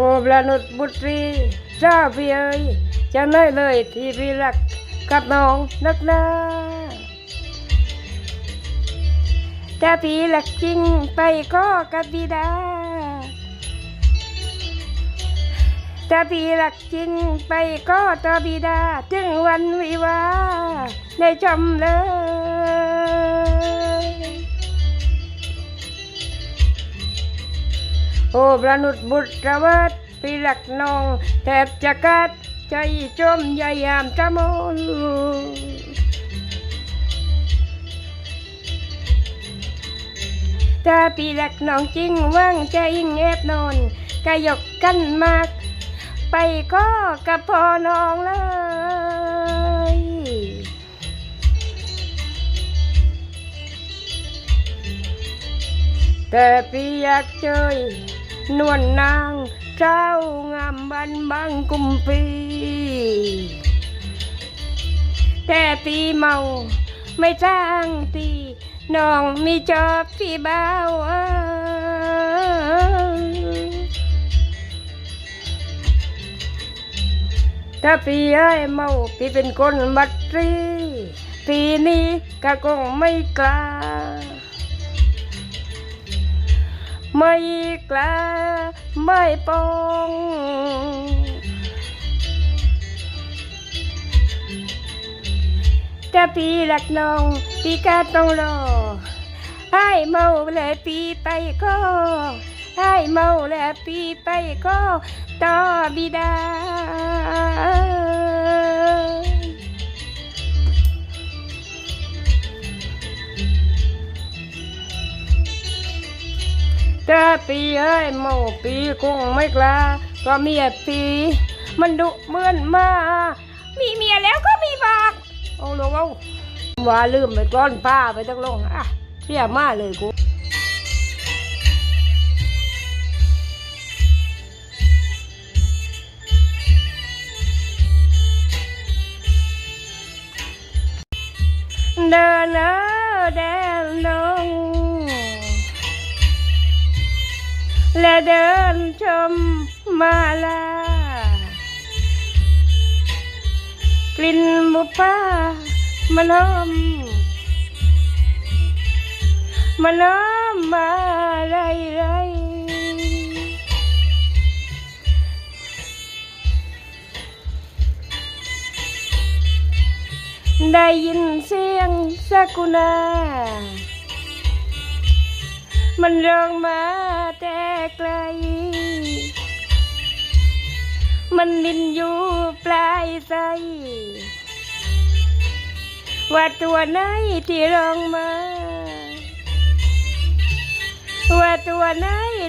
อ้พระนุษบุตรีเจ้าพี่เอ๋ยจะน้อยเลยที่พี่รักกับน้องนักหนาถ้าพี่รักจริงไปก็กับบิดาถ้าพี่รักจริงไปก็ต่อบิดา ถึงวันวิวาห์ได้จำเลย โอ้พระนุษบุตรวิดพี่รักน้องแทบจะกัดใจจมยายามจะมนถ้าพี่รักน้องจริงว่างใจยิ่งแอบนอนกายกกันมาก ไปก็กับพ่อน้องเลยแต่พี่อยากเจอ นวลนางเจ้างามบันบังกุมปีแต่ปีเมาไม่จ้างตีน้องมีจอบพี่บ่าวเอ้ยถ้าพี่ไอ้เมาพี่เป็นคนบัตรีปีนี้ก็คงไม่กล้า ไม่กล้าไม่ปองถ้าพี่รักน้องพี่ก็ต้องรอให้เมาแล้วพี่ไปก็ให้เมาแล้วพี่ไปก็ต่อบิดา แต่ปีเอ้ยโมปีคงไม่กล้าก็เมียปี มันดุเหมือนมา มีเมียแล้วก็มีบากเอาลงเอาว่าลืมไปก้อนผ้าไปตั้งลงอะเสียมาเลยกูเดินเออเดินลง และเดินชมมาลา กลิ่นบุปผามันหอมมันหอมมาไรไรได้ยินเสียงสากุณา มันร้องมาแต่ไกล มันดินอยู่ปลายไสว่าตัวไหนที่ร้องมา ว่าตัวไหน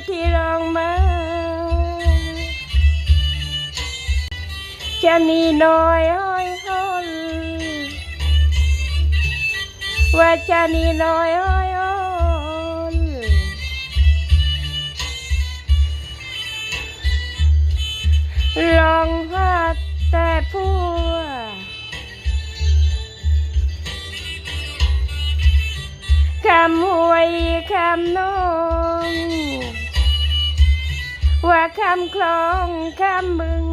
ที่ร้องมา จะนีน้อยห้อยหอนว่าจะนีน้อยห้อยหอน ลองหัดแต่พัวคำหวยคำนองว่าคำคลองคำมึง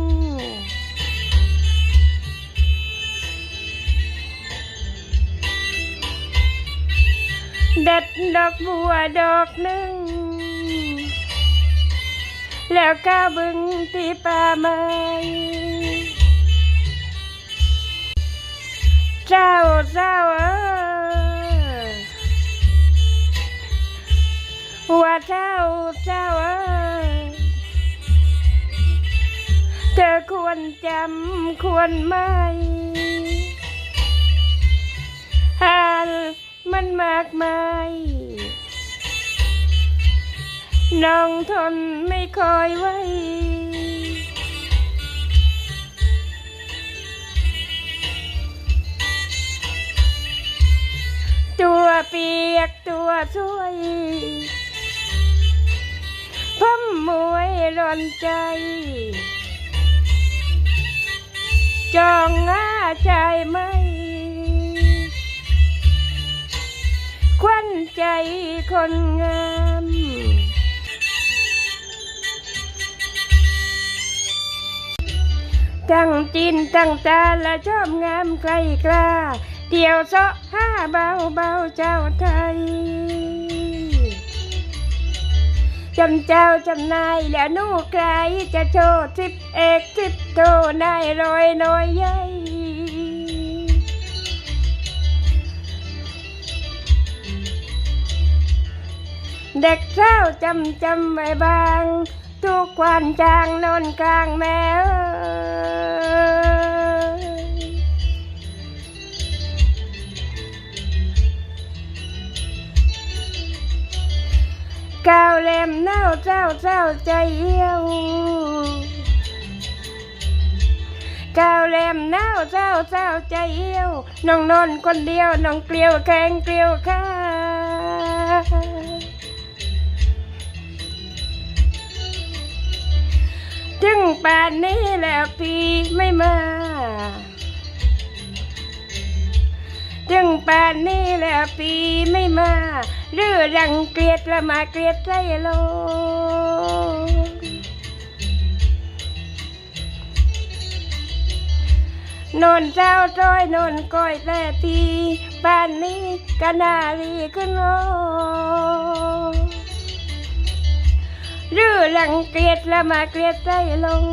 เด็ดดอกบัวดอกหนึ่ง แล้วก็บึงที่ป่าไม้เจ้าเจ้าเออว่าเจ้าเจ้าเออเธอควรจำควรไม่หานมันมากมาย น้องทนไม่คอยไว้ ตัวเปียกตัวช่วยพมมวยร้อนใจจองห้าใจไหมควันใจคนงาม ตั้งจินตั้งตาและชอบงามไกลกล้าเดี่ยวเสาะห้าเบาเบาเจ้าไทยจำเจ้าจำนายแล้วนู่ไกลจะโชว์ทิปเอกทิปโตนายรอยน้อยใหญ่เด็กเช้าจำจำไว้บาง ทุกวันจางนอนกลางแม่ ก้าวแหลมเน่าเจ้าเจ้าใจเอี้ยวก้าวแหลมเน่าเจ้าเจ้าใจเอี้ยวน้องนอนคนเดียวน้องเกลียวแข้งเกลียวขาถึงป่านนี้แล้วพี่ไม่มาถึงป่านนี้แล้วปีไม่ มาหรือรังเกียจละมาเกลียดใจโลกนอนเจ้าจ้อยนอนก้อยแต่ปีป่านนี้ก็นารีขึ้นโลหรือรังเกียจละมาเกลียดใจลง